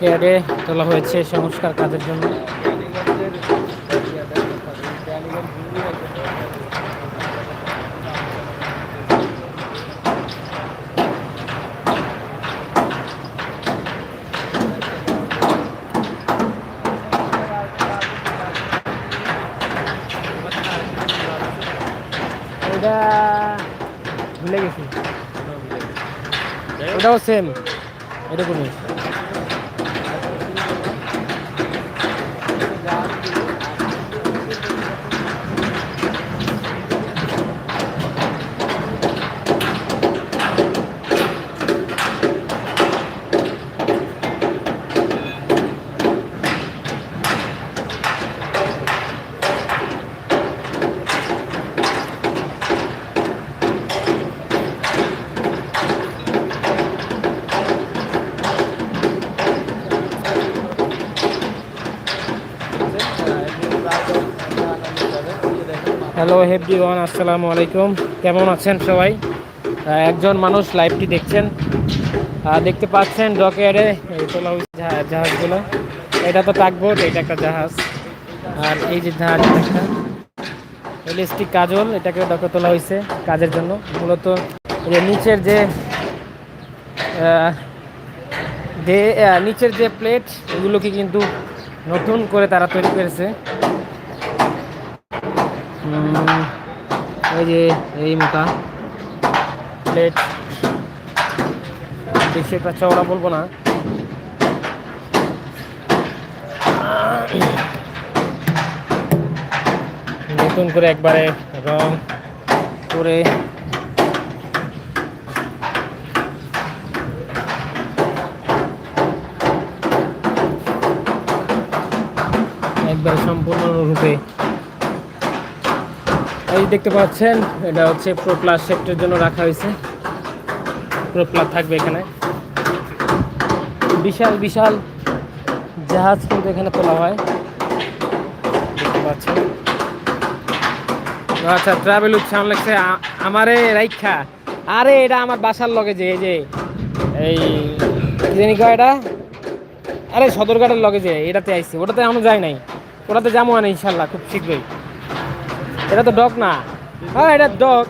কেয়ারে তোলা হয়েছে সংস্কার কাজের জন্য। এটা ভুলে গেছি। ওটাও সেম এরকমই। হ্যালো হেভি ওয়ান আসসালামু আলাইকুম। কেমন আছেন সবাই? একজন মানুষ লাইভটি দেখছেন। দেখতে পাচ্ছেন ডকয়ার্ডে এই তোলা হয়েছে জাহাজগুলো। এটা তো টাকবোট এটা একটা জাহাজ। আর এই যে জাহাজ একটা কাজল এটাকে ডকে তোলা হয়েছে কাজের জন্য। মূলত যে নিচের যে নিচের যে প্লেট এগুলোকে কিন্তু নতুন করে তারা তৈরি করেছে। এই যে এই মোটা প্লেট বেশি একটা চওড়া বলব না। নতুন করে একবারে রং করে একবারে সম্পূর্ণরূপে এই দেখতে পাচ্ছেন, এটা হচ্ছে প্রোপ্লাস সেক্টরের জন্য রাখা হয়েছে। প্রোপ্লাস থাকবে এখানে। বিশাল বিশাল জাহাজ কিন্তু এখানে তোলা হয়। দেখতে পাচ্ছেন। আচ্ছা ট্রাভেল উৎসাহ লাগছে আমারে রাইখা। আরে, এটা আমার বাসার লগে যে, এই যে, এই জানি এটা? আরে, সদরঘাটের লগে যে, এটাতে আইছে। ওটাতে এখনও যাই নাই। ওটাতে যাব না ইনশাল্লাহ, খুব শীঘ্রই। এটা তো ডক না। হ্যাঁ এটা ডক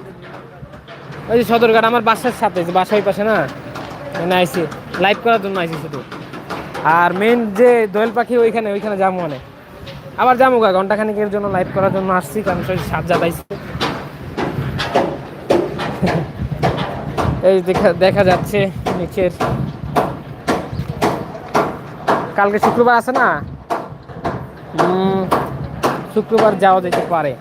ওই যে সদরঘাট আমার বাসার সাথে, যে বাসার পাশে না? মানে আইসি লাইভ করার জন্য আইসি শুধু। আর মেন যে দোয়েল পাখি ওইখানে ওইখানে যাব মানে। আবার যাব গা ঘন্টাখানিকের জন্য লাইভ করার জন্য আসছি, কারণ সেই সাত জাত আইসি। এই দেখা দেখা যাচ্ছে নিচের। কালকে শুক্রবার আছে না? শুক্রবার যাওয়া যেতে পারে।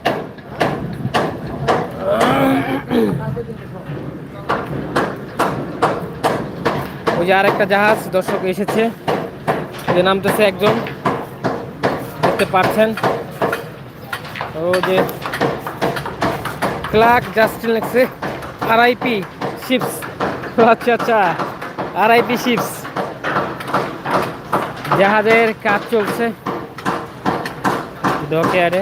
ওই যে আরেকটা জাহাজ, দর্শক এসেছে। যে নামতেছে একজন। দেখতে পাচ্ছেন। ও যে ক্লার্ক জাস্টিন লেখছে আরআইপি শিপস। আচ্ছা আচ্ছা আরআইপি শিপস। জাহাজের কাজ চলছে। ডকয়ার্ডে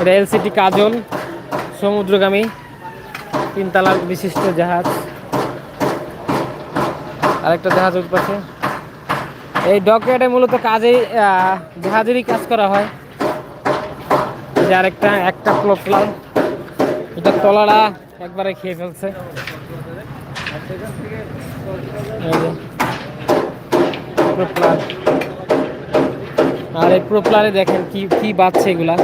এটা এলসিটি কাজল সমুদ্রগামী। তিনতলা বিশিষ্ট জাহাজ। আরেকটা জাহাজ ওই পাশে এই ডকয়ার্ডে মূলত কাজেই জাহাজেরই কাজ করা হয়। যে আরেকটা, একটা প্লান এটা তলাটা একবারে খেয়ে ফেলছে। আর এই প্রোপ্লারে দেখেন কি কি বাচ্চা এগুলা।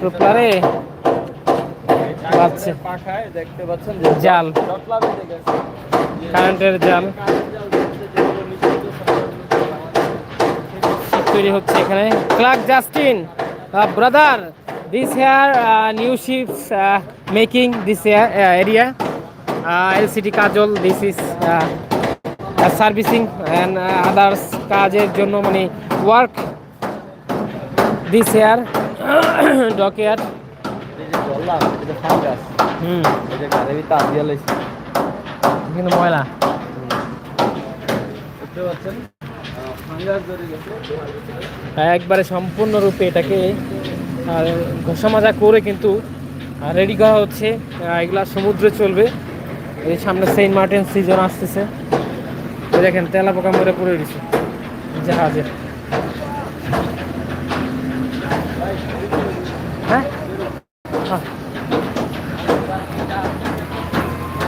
প্রোপ্লারে বাচ্চা পাখায় দেখতে পাচ্ছেন জাল। কারেন্টের জাল। তৈরি হচ্ছে এখানে। Clark Justin brother this here new ships making this area LCD Kajal this is servicing and others কাজের জন্য মানে work this here dock hmm. লাইছে। কিন্তু ময়লা। দেখতে পাচ্ছেন ফাঙ্গাস একবারে সম্পূর্ণরূপে এটাকে আর ঘষা মাজা করে কিন্তু রেডি করা হচ্ছে। এগুলা সমুদ্রে চলবে। এই সামনে সেন্ট মার্টিন সিজন আসতেছে। দেখেন তেলা পোকা মরে পড়ে গেছে জাহাজে।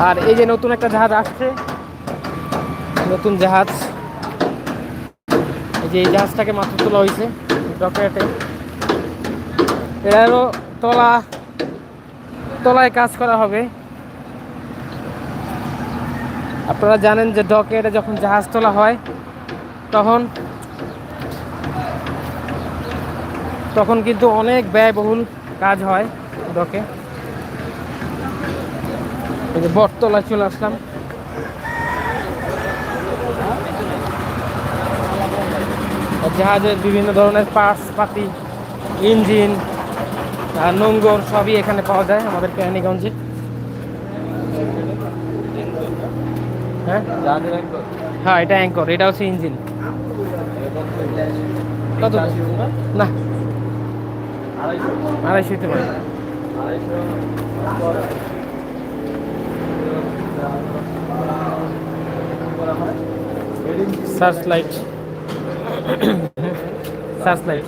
আর এই যে নতুন একটা জাহাজ আসছে। নতুন জাহাজ। এই যে এই জাহাজটাকে মাত্র তোলা হয়েছে ডকেটে এরও তলা, তলায় কাজ করা হবে। আপনারা জানেন যে ডকেটে যখন জাহাজ তোলা হয়, তখন তখন কিন্তু অনেক ব্যয়বহুল কাজ হয় ডকে এই যে বটতলায় চলে আসলাম। জাহাজের বিভিন্ন ধরনের পার্টস, পাতি, ইঞ্জিন নোঙ্গর সবই এখানে পাওয়া যায় আমাদের কেরানীগঞ্জে। হ্যাঁ? হ্যাঁ এটা অ্যাঙ্কর এটা হচ্ছে ইঞ্জিন। না। আড়াইশো। আড়াইশো হতে পারে আড়াইশো করা হয় search light search light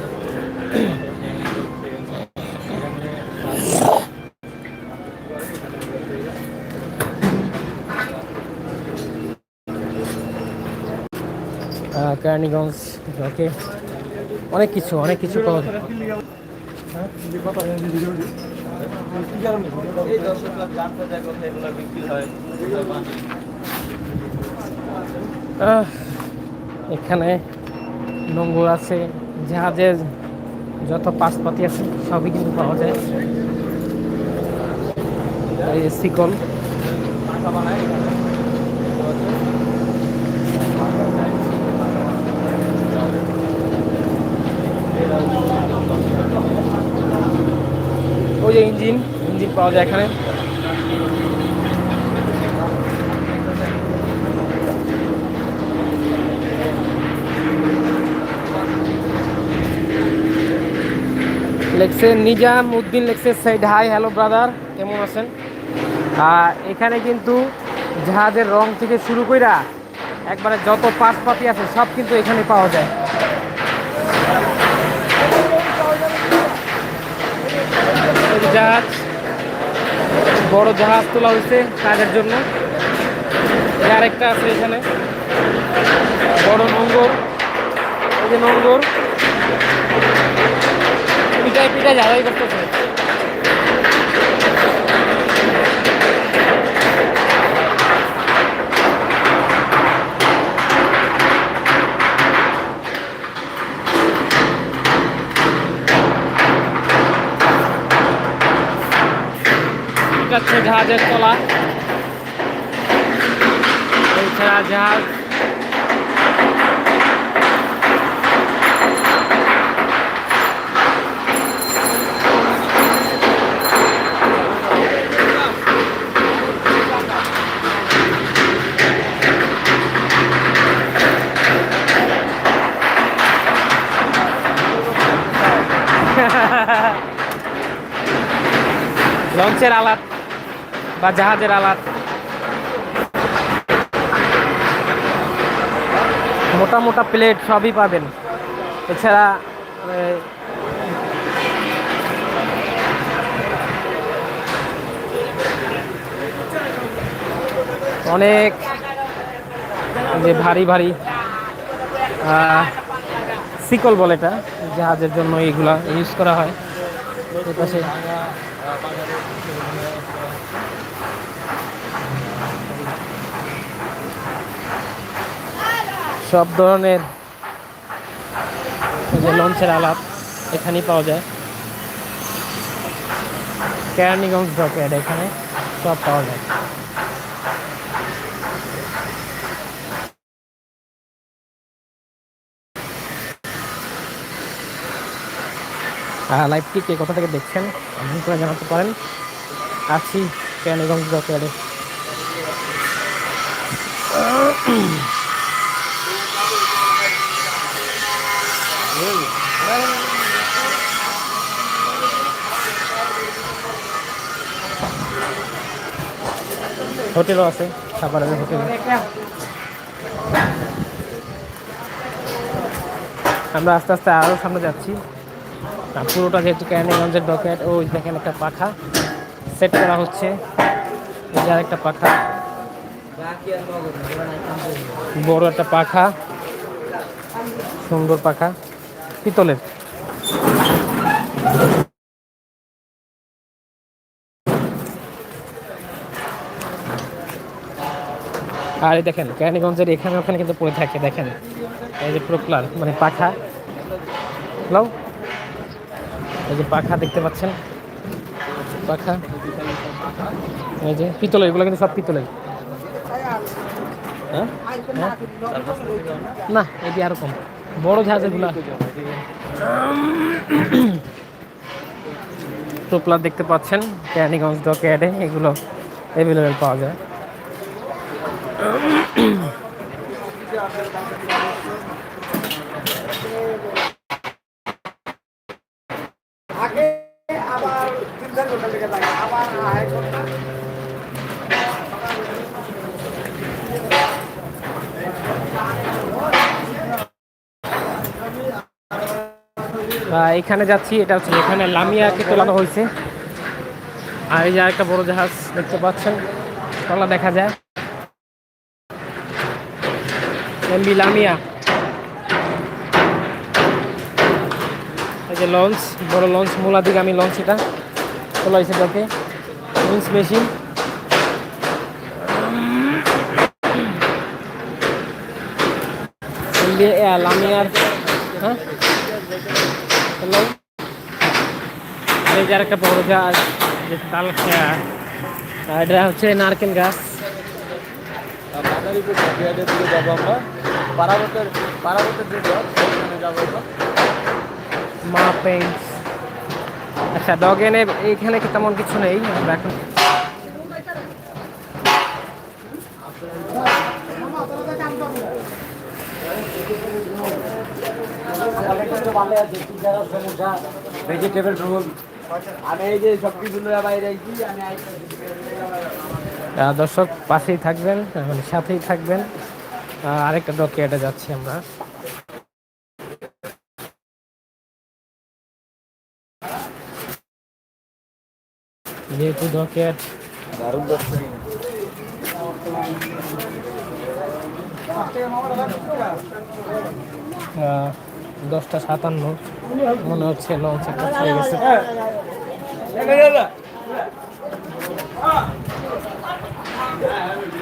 Keraniganj okay অনেক কিছু অনেক কিছু পাওয়া যায়। এই এগুলো বিক্রি হয়। আহ, এখানে নোংর আছে জাহাজের যত পাশপাতি আছে, সবই কিন্তু পাওয়া যায় শিকল। ওই যে ইঞ্জিন ইঞ্জিন পাওয়া যায় এখানে লেখছে নিজাম উদ্দিন লেখছে সাইড হাই, হ্যালো ব্রাদার, কেমন আছেন? এখানে কিন্তু জাহাজের রং থেকে শুরু কইরা একবারে যত পাশপাতি আছে সব কিন্তু এখানে পাওয়া যায়। জাহাজ, বড় জাহাজ তোলা হয়েছে কাজের জন্য। আরেকটা আছে এখানে, বড় নোঙ্গর। এই যে নোঙ্গর পিটাই পিটাই ঝাড়াই করতেছে। জাহাজের তলা। এছাড়া জাহাজ। লঞ্চের আলাত বা জাহাজের আলাত মোটা মোটা প্লেট সবই পাবেন। এছাড়া অনেক যে ভারী ভারী শিকল বলে এটা, জাহাজের জন্য এইগুলা ইউজ করা হয়। সব ধরনের যে লঞ্চের আলাপ এখানেই পাওয়া যায়। কেরানীগঞ্জ ডকয়ার্ড এখানে সব পাওয়া যায়। লাইভটি কে কোথা থেকে দেখছেন? কমেন্ট করে জানাতে পারেন। আছি কেরানীগঞ্জ ডকয়ার্ডে হোটেলও আছে খাবারের হোটেল। আমরা আস্তে আস্তে আরও সামনে যাচ্ছি। পুরোটা যেহেতু ক্যানিগঞ্জের ডকেট ওই দেখেন একটা পাখা সেট করা হচ্ছে। এই যে পাখা। বড় একটা পাখা। সুন্দর পাখা। পিতলের। আর এই দেখেন, কেরানীগঞ্জের এখানে ওখানে কিন্তু পড়ে থাকে, দেখেন। এই যে প্রোকলার মানে পাখা। লাও এই যে পাখা দেখতে পাচ্ছেন? পাখা। এই যে পিতলের, এগুলো কিন্তু সব পিতলের। হ্যাঁ? না, এটি আরও কম। বড় জাহাজ এগুলা। টোপলার দেখতে পাচ্ছেন ক্যানিগঞ্জ ডকয়ার্ডে এগুলো অ্যাভেলেবেল পাওয়া যায়। এখানে যাচ্ছি, এটা হচ্ছে এখানে লামিয়াকে তোলানো হয়েছে। আর এই যে আরেকটা বড় জাহাজ দেখতে পাচ্ছেন তলা দেখা যায়। এমবি লামিয়া এই যে লঞ্চ বড় লঞ্চ মূলাদিগামী লঞ্চ এটা। তোলা হয়েছে তাকে উইন্স মেশিন লামিয়ার হ্যাঁ? হ্যালো এই যে আরেকটা বড় গাছ তাল খেয়া। আর এটা হচ্ছে নারকেল গাছ। মাদারীপুর ঢাকিয়াদের দিকে যাব আমরা পারাবতের পারাবতের যে জব সেখানে যাব আমরা। মা পেন্টস আচ্ছা ডগেনে এইখানে কি তেমন কিছু নেই? আমরা এখন ভেজিটেবল রোল আমি এই যে সব কিছু বাইরে আইছি আমি দর্শক পাশেই থাকবেন মানে সাথেই থাকবেন। আহ, আরেকটা ডকিয়াটা যাচ্ছি আমরা। যেহেতু ডকিয়াট আহ, দশটা সাতান্ন মনে হচ্ছে লঞ্চ একটা গেছে। Yeah, I